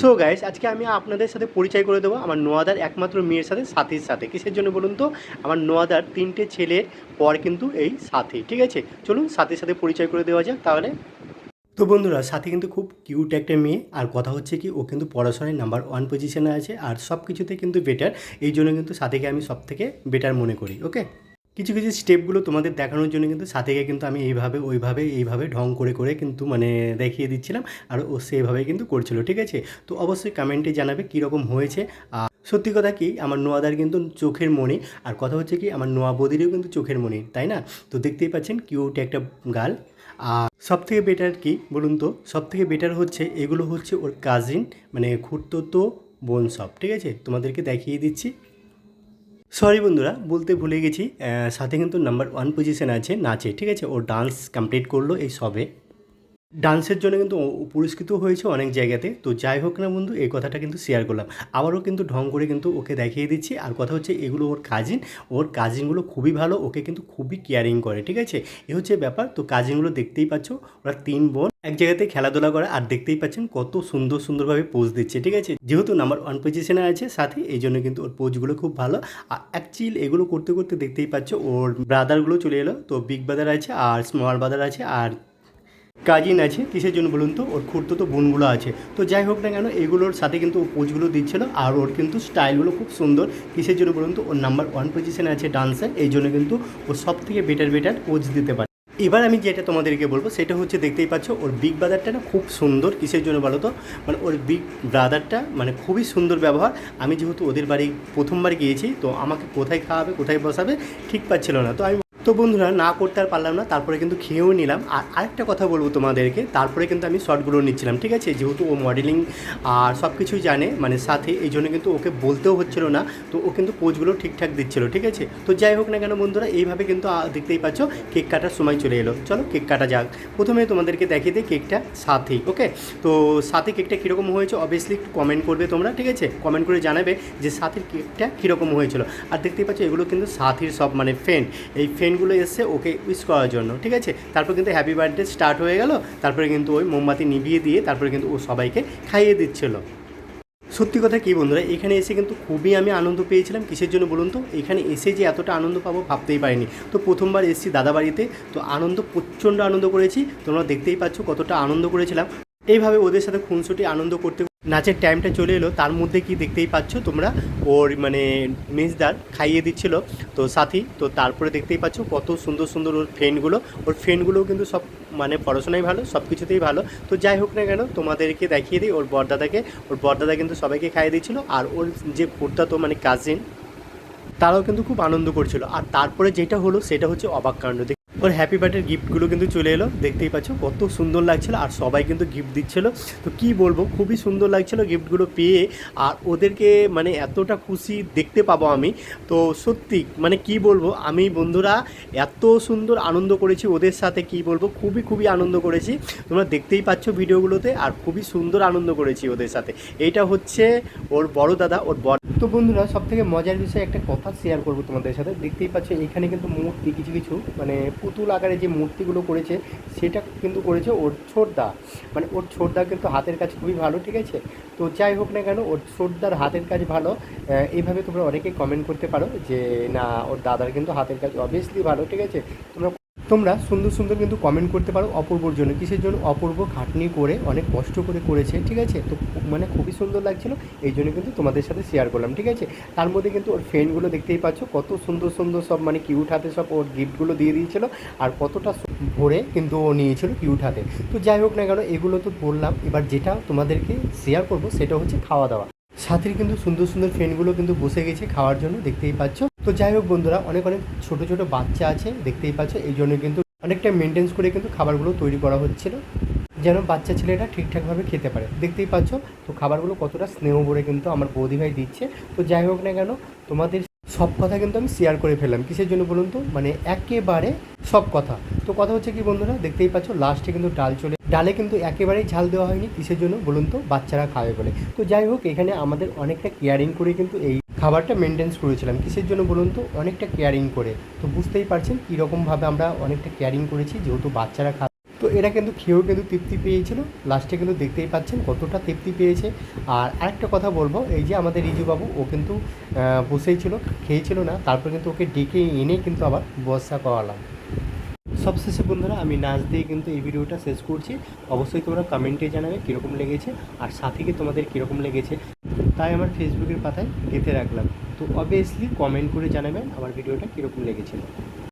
So guys আজকে আমি আপনাদের সাথে পরিচয় করে দেবো আমার নোয়াদার একমাত্র মেয়ের সাথে, সাথীর সাথে। কিসের জন্য বলুন তো? আমার নোয়াদার তিনটে ছেলের পর কিন্তু এই সাথী, ঠিক আছে? চলুন সাথীর সাথে পরিচয় করে দেওয়া যাক তাহলে। তো বন্ধুরা, সাথী কিন্তু খুব কিউট একটা মেয়ে, আর কথা হচ্ছে কি, ও কিন্তু পড়াশোনায় নাম্বার ওয়ান পজিশনে আছে, আর সব কিছুতে কিন্তু বেটার এই জন্য কিন্তু সাথীকে আমি সব থেকে বেটার মনে করি ওকে কিছু কিছু স্টেপগুলো তোমাদের দেখানোর জন্য কিন্তু সাথীকে কিন্তু আমি এইভাবে, ওইভাবে, এইভাবে ঢং করে করে কিন্তু মানে দেখিয়ে দিচ্ছিলাম আর ও সেইভাবে কিন্তু করছিল, ঠিক আছে? তো অবশ্যই কমেন্টে জানাবে কীরকম হয়েছে। আর সত্যি কথা কি, আমার নোয়াদার কিন্তু চোখের মণি আর কথা হচ্ছে কি, আমার নোয়া বদিরও কিন্তু চোখের মণি, তাই না? তো দেখতেই পাচ্ছেন কিউট একটা গাল আর সবথেকে বেটার কি বলুন তো? সব থেকে বেটার হচ্ছে, এগুলো হচ্ছে ওর কাজিন মানে খুঁড়তো তো বোন সব ঠিক আছে? তোমাদেরকে দেখিয়ে দিচ্ছি। সরি বন্ধুরা, বলতে ভুলে গেছি। সাথে কিন্তু নাম্বার ওয়ান পজিশন আছে, নাচে, ঠিক আছে? ও ডান্স কমপ্লিট করল এই সবে। ডান্সের জন্য কিন্তু পুরস্কৃত হয়েছে অনেক জায়গাতে। তো যাই হোক না বন্ধু, এই কথাটা কিন্তু শেয়ার করলাম। আবারও কিন্তু ঢং করে কিন্তু ওকে দেখিয়ে দিচ্ছি। আর কথা হচ্ছে, এগুলো ওর কাজিন ওর কাজিনগুলো খুবই ভালো, ওকে কিন্তু খুবই কেয়ারিং করে, ঠিক আছে? এ হচ্ছে ব্যাপার। তো কাজিনগুলো দেখতেই পাচ্ছ, ওরা তিন বোন। এক জায়গাতে খেলাধুলা করে, আর দেখতেই পাচ্ছেন কত সুন্দর সুন্দরভাবে পোজ দিচ্ছে, ঠিক আছে? যেহেতু নাম্বার ওয়ান পজিশনে আছে সাথে, এই জন্য কিন্তু ওর পোজগুলো খুব ভালো। আর অ্যাকচুয়ালি এগুলো করতে করতে দেখতেই পাচ্ছ, ওর ব্রাদারগুলো চলে এলো। তো বিগ ব্রাদার আছে, আর স্মল ব্রাদার আছে, আর কাজিন আছে, কিসের জন্য বলুন তো? ওর খুঁড়তো তো, বোনগুলো আছে। তো যাই হোক না কেন, এগুলোর সাথে কিন্তু ও পোজগুলো দিচ্ছিল আর ওর কিন্তু স্টাইলগুলো খুব সুন্দর। কিসের জন্য বলুন তো, ওর নাম্বার ওয়ান পজিশনে আছে ডান্সে এই জন্য কিন্তু ও সব থেকে বেটার বেটার পোজ দিতে পারে। এবার আমি যেটা তোমাদেরকে বলব, সেটা হচ্ছে দেখতেই পাচ্ছ, ওর বিগ ব্রাদারটা না খুব সুন্দর, কিসের জন্য বলো তো? মানে ওর বিগ ব্রাদারটা মানে খুবই সুন্দর ব্যবহার। আমি যেহেতু ওদের বাড়ি প্রথমবার গিয়েছি, তো আমাকে কোথায় খাওয়াবে, কোথায় বসাবে ঠিক পাচ্ছিল না। তো আমি তো বন্ধুরা, না করতে আর পারলাম না, তারপরে কিন্তু খেয়েও নিলাম। আর আরেকটা কথা বলব তোমাদেরকে, তারপরে কিন্তু আমি শর্টগুলো নিচ্ছিলাম, ঠিক আছে? যেহেতু ও মডেলিং আর সব কিছুই জানে মানে সাথে এই জন্য কিন্তু ওকে বলতেও হচ্ছিল না, তো ও কিন্তু পোজগুলো ঠিকঠাক দিচ্ছিল, ঠিক আছে? তো যাই হোক না কেন বন্ধুরা, এইভাবে কিন্তু দেখতেই পাচ্ছ, কেক কাটার সময় চলে এলো। চলো কেক কাটা যাক। প্রথমে তোমাদেরকে দেখিয়ে দিই কেকটা সাথেই, ওকে? তো সাথে কেকটা কীরকম হয়েছে অবভিয়াসলি একটু কমেন্ট করবে তোমরা, ঠিক আছে? কমেন্ট করে জানাবে যে সাথের কেকটা কীরকম হয়েছিল। আর দেখতেই পাচ্ছ, এগুলো কিন্তু সাথীর সব মানে ফ্রেন্ড এই ফ্রেন্ডগুলো এসছে ওকে উইশ করার জন্য, ঠিক আছে? তারপর কিন্তু হ্যাপি বার্থডে স্টার্ট হয়ে গেল, তারপরে কিন্তু ওই মোমবাতি নিভিয়ে দিয়ে তারপরে কিন্তু ও সবাইকে খাইয়ে দিচ্ছিল। সত্যি কথা কি বন্ধুরা, এখানে এসে কিন্তু খুবই আমি আনন্দ পেয়েছিলাম। কিসের জন্য বলুন তো? এখানে এসে যে এতটা আনন্দ পাবো ভাবতেই পারিনি। তো প্রথমবার এসেছি দাদা বাড়িতে তো আনন্দ, প্রচণ্ড আনন্দ করেছি। তোমরা দেখতেই পাচ্ছ কতটা আনন্দ করেছিলাম। এইভাবে ওদের সাথে খুনসুটি আনন্দ করতে নাচের টাইমটা চলে এলো। তার মধ্যে কি দেখতেই পাচ্ছ তোমরা? ওর মানে মেজদার খাইয়ে দিচ্ছিল। তো সাথী, তো তারপরে দেখতেই পাচ্ছ কত সুন্দর সুন্দর ওর ফ্রেন্ডগুলো ওর ফ্রেন্ডগুলোও কিন্তু সব মানে পড়াশোনায় ভালো, সব কিছুতেই ভালো। তো যাই হোক না কেন, তোমাদেরকে দেখিয়ে দিই ওর বরদাদাকে। ওর বরদাদা কিন্তু সবাইকে খাইয়ে দিচ্ছিল। আর ওর যে তো মানে কাজিন তারাও কিন্তু খুব আনন্দ করছিল। আর তারপরে যেটা হলো, সেটা হচ্ছে অবাক কাণ্ড। ওর হ্যাপি বার্থডের গিফটগুলো কিন্তু চলে এলো। দেখতেই পাচ্ছ, কত সুন্দর লাগছিল আর সবাই কিন্তু গিফট দিচ্ছিল। তো কি বলব, খুবই সুন্দর লাগছিল গিফটগুলো পেয়ে। আর ওদেরকে মানে এতটা খুশি দেখতে পাবো আমি। তো সত্যি মানে কি বলব, আমি বন্ধুরা এত সুন্দর আনন্দ করেছি ওদের সাথে, কি বলব, খুবই খুবই আনন্দ করেছি। তোমরা দেখতেই পাচ্ছ ভিডিওগুলোতে আর খুবই সুন্দর আনন্দ করেছি ওদের সাথে। এইটা হচ্ছে ওর বড় দাদা, ওর বড় তো বন্ধুরা সব থেকে মজার বিষয়ে একটা কথা শেয়ার করব তোমাদের সাথে। দেখতেই পাচ্ছ, এখানে কিন্তু মূর্তি কিছু কিছু মানে পুতুল আকারে যে মূর্তিগুলো করেছে, সেটা কিন্তু করেছে ওর ছোটদা। মানে ওর ছোটদা কিন্তু হাতের কাজ খুবই ভালো, ঠিক আছে? তো যাই হোক না কেন, ওর ছোটদার হাতের কাজ ভালো। এইভাবে তোমরা অনেকে কমেন্ট করতে পারো যে, না, ওর দাদার কিন্তু হাতের কাজ অবভিয়াসলি ভালো, ঠিক আছে? তোমরা তোমরা সুন্দর সুন্দর কিন্তু কমেন্ট করতে পারো অপূর্বর জন্য। কিসের জন্য? অপূর্ব খাটনি করে, অনেক কষ্ট করে করেছে, ঠিক আছে? তো মানে খুবই সুন্দর লাগছিল, এই জন্য কিন্তু তোমাদের সাথে শেয়ার করলাম, ঠিক আছে? তার মধ্যে কিন্তু ওর ফ্রেন্ডগুলো দেখতেই পাচ্ছ, কত সুন্দর সুন্দর সব মানে কিউট হাতে সব ওর গিফটগুলো দিয়ে দিয়েছিল, আর কতটা ভরে কিন্তু ও নিয়েছিল কিউট হাতে। তো যাই হোক না কেন, এগুলো তো বললাম, এবার যেটা তোমাদেরকে শেয়ার করব, সেটা হচ্ছে খাওয়া দাওয়া। সাথীর কিন্তু সুন্দর সুন্দর ফ্রেন্ডগুলো কিন্তু বসে গেছে খাওয়ার জন্য, দেখতেই পাচ্ছ। তো যাই হোক বন্ধুরা, অনেক অনেক ছোট ছোট বাচ্চা আছে, দেখতেই পাচ্ছ। এই জন্য কিন্তু অনেকটা মেনটেন্স করে কিন্তু খাবারগুলো তৈরি করা হচ্ছিল, যেন বাচ্চা ছেলেটা ঠিকঠাকভাবে খেতে পারে। দেখতেই পাচ্ছ, তো খাবারগুলো কতটা স্নেহ ভরে কিন্তু আমার বৌদি ভাই দিচ্ছে। তো যাই হোক না কেন, তোমাদের সব কথা কিন্তু আমি শেয়ার করে ফেললাম। কিসের জন্য বলুন তো? মানে একেবারে সব কথা। তো কথা হচ্ছে কি বন্ধুরা, দেখতেই পাচ্ছ লাস্টে কিন্তু ডাল চলে ডালে কিন্তু একেবারেই ঝাল দেওয়া হয়নি, কিসের জন্য? বলুন তো, বাচ্চারা খাবে বলে। তো যাই হোক, এখানে আমাদের অনেকটা কেয়ারিং করে কিন্তু এই খাবারটা মেনটেন্স করেছিলাম। কিসের জন্য বলুন তো, অনেকটা কেয়ারিং করে। তো বুঝতেই পারছেন কীরকমভাবে আমরা অনেকটা কেয়ারিং করেছি, যেহেতু বাচ্চারা খা তো এরা কিন্তু খেয়েও কিন্তু তৃপ্তি পেয়েছিল। লাস্টে কিন্তু দেখতেই পাচ্ছেন কতটা তৃপ্তি পেয়েছে। আর আরেকটা কথা বলব, এই যে আমাদের রিজুবাবু, ও কিন্তু বসেই ছিল, খেয়েছিল না, তারপর কিন্তু ওকে ডেকে এনে কিন্তু আবার বসা করালাম। সবশেষে বন্ধুরা, আমি নাচ দিয়ে কিন্তু এই ভিডিওটা শেষ করছি। অবশ্যই তোমরা কমেন্টে জানাবে কীরকম লেগেছে আর সাথীকে তোমাদের কীরকম লেগেছে। তাই আমার ফেসবুকের পাতায় গেঁথে রাখলাম। তো অবভিয়াসলি কমেন্ট করে জানাবেন আমার ভিডিওটা কীরকম লেগেছিল।